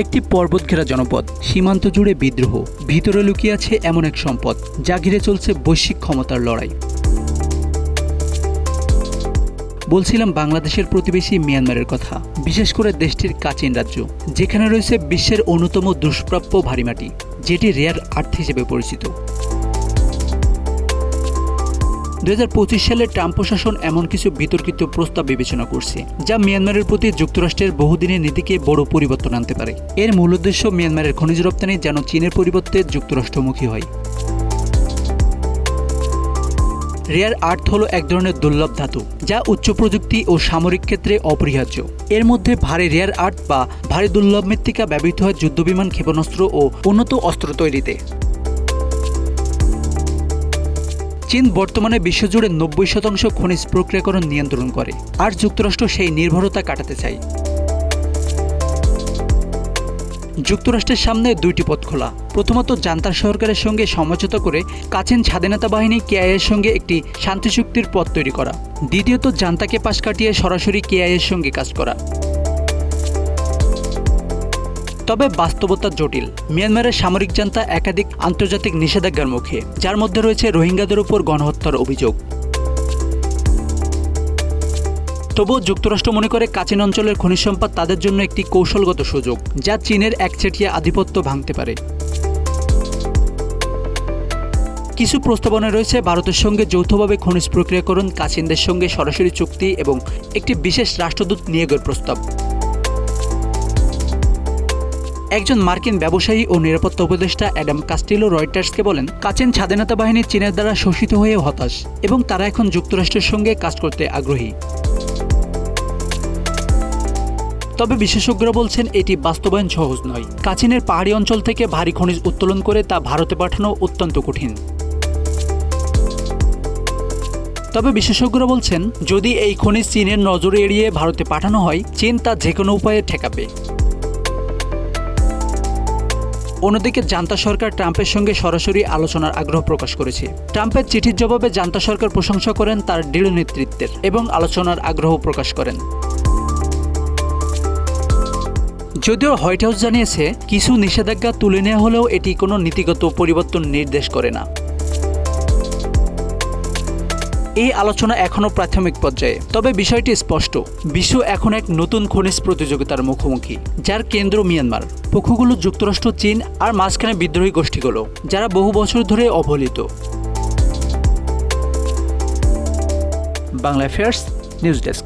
একটি পর্বত ঘেরা জনপদ, সীমান্ত জুড়ে বিদ্রোহ, ভিতরে লুকিয়ে আছে এমন এক সম্পদ, যা ঘিরে চলছে বৈশ্বিক ক্ষমতার লড়াই। বলছিলাম বাংলাদেশের প্রতিবেশী মিয়ানমারের কথা, বিশেষ করে দেশটির কাচিন রাজ্য, যেখানে রয়েছে বিশ্বের অন্যতম দুষ্প্রাপ্য ভারী মাটি, যেটি রেয়ার আর্থ হিসেবে পরিচিত। দু হাজার পঁচিশ সালে ট্রাম্প প্রশাসন এমন কিছু বিতর্কিত প্রস্তাব বিবেচনা করছে, যা মিয়ানমারের প্রতি যুক্তরাষ্ট্রের বহুদিনের নীতিকে বড় পরিবর্তন আনতে পারে। এর মূল উদ্দেশ্য মিয়ানমারের খনিজ রপ্তানি যেন চীনের পরিবর্তে যুক্তরাষ্ট্রমুখী হয়। রেয়ার আর্থ হলো এক ধরনের দুর্লভ ধাতু, যা উচ্চ প্রযুক্তি ও সামরিক ক্ষেত্রে অপরিহার্য। এর মধ্যে ভারী রেয়ার আর্থ বা ভারী দুর্লভ মৃত্তিকা ব্যবহৃত হয় যুদ্ধবিমান ক্ষেপণাস্ত্র ও উন্নত অস্ত্র তৈরিতে। চীন বর্তমানে বিশ্বজুড়ে নব্বই শতাংশ খনিজ প্রক্রিয়াকরণ নিয়ন্ত্রণ করে, আর যুক্তরাষ্ট্র সেই নির্ভরতা কাটাতে চায়। যুক্তরাষ্ট্রের সামনে দুইটি পথ খোলা। প্রথমত, জান্তার সরকারের সঙ্গে সমঝোতা করে কাচিন স্বাধীনতা বাহিনী কেআইয়ের সঙ্গে একটি শান্তি চুক্তির পথ তৈরি করা। দ্বিতীয়ত, জান্তাকে পাশ কাটিয়ে সরাসরি কেআইয়ের সঙ্গে কাজ করা। তবে বাস্তবতা জটিল। মিয়ানমারের সামরিক জান্তা একাধিক আন্তর্জাতিক নিষেধাজ্ঞার মুখে, যার মধ্যে রয়েছে রোহিঙ্গাদের উপর গণহত্যার অভিযোগ। তবুও যুক্তরাষ্ট্র মনে করে কাচিন অঞ্চলের খনিজ সম্পদ তাদের জন্য একটি কৌশলগত সুযোগ, যা চীনের একচেটিয়া আধিপত্য ভাঙতে পারে। কিছু প্রস্তাবনা রয়েছে ভারতের সঙ্গে যৌথভাবে খনিজ প্রক্রিয়াকরণ, কাচিনদের সঙ্গে সরাসরি চুক্তি এবং একটি বিশেষ রাষ্ট্রদূত নিয়োগের প্রস্তাব। একজন মার্কিন ব্যবসায়ী ও নিরাপত্তা উপদেষ্টা অ্যাডাম কাস্টিলো রয়টার্সকে বলেন, কাচেন স্বাধীনতা বাহিনী চীনের দ্বারা শোষিত হয়ে হতাশ এবং তারা এখন যুক্তরাষ্ট্রের সঙ্গে কাজ করতে আগ্রহী। তবে বিশেষজ্ঞরা বলছেন, এটি বাস্তবায়ন সহজ নয়। কাচিনের পাহাড়ি অঞ্চল থেকে ভারী খনিজ উত্তোলন করে তা ভারতে পাঠানো অত্যন্ত কঠিন। তবে বিশেষজ্ঞরা বলছেন, যদি এই খনিজ চীনের নজরে এড়িয়ে ভারতে পাঠানো হয়, চীন তা যে কোনো উপায়ে ঠেকাবে। অন্যদিকে জান্তা সরকার ট্রাম্পের সঙ্গে সরাসরি আলোচনার আগ্রহ প্রকাশ করেছে। ট্রাম্পের চিঠির জবাবে জান্তা সরকার প্রশংসা করেন তার দৃঢ় নেতৃত্বের এবং আলোচনার আগ্রহ প্রকাশ করেন। যদিও হোয়াইট হাউস জানিয়েছে, কিছু নিষেধাজ্ঞা তুলে নেওয়া হলেও এটি কোনো নীতিগত পরিবর্তন নির্দেশ করে না। এই আলোচনা এখনও প্রাথমিক পর্যায়ে। তবে বিষয়টি স্পষ্ট, বিশ্ব এখন এক নতুন খনিজ প্রতিযোগিতার মুখোমুখি, যার কেন্দ্র মিয়ানমার। পক্ষগুলো যুক্তরাষ্ট্র, চীন আর মাঝখানে বিদ্রোহী গোষ্ঠীগুলো, যারা বহু বছর ধরে অবহেলিত। Bangla affairs news desk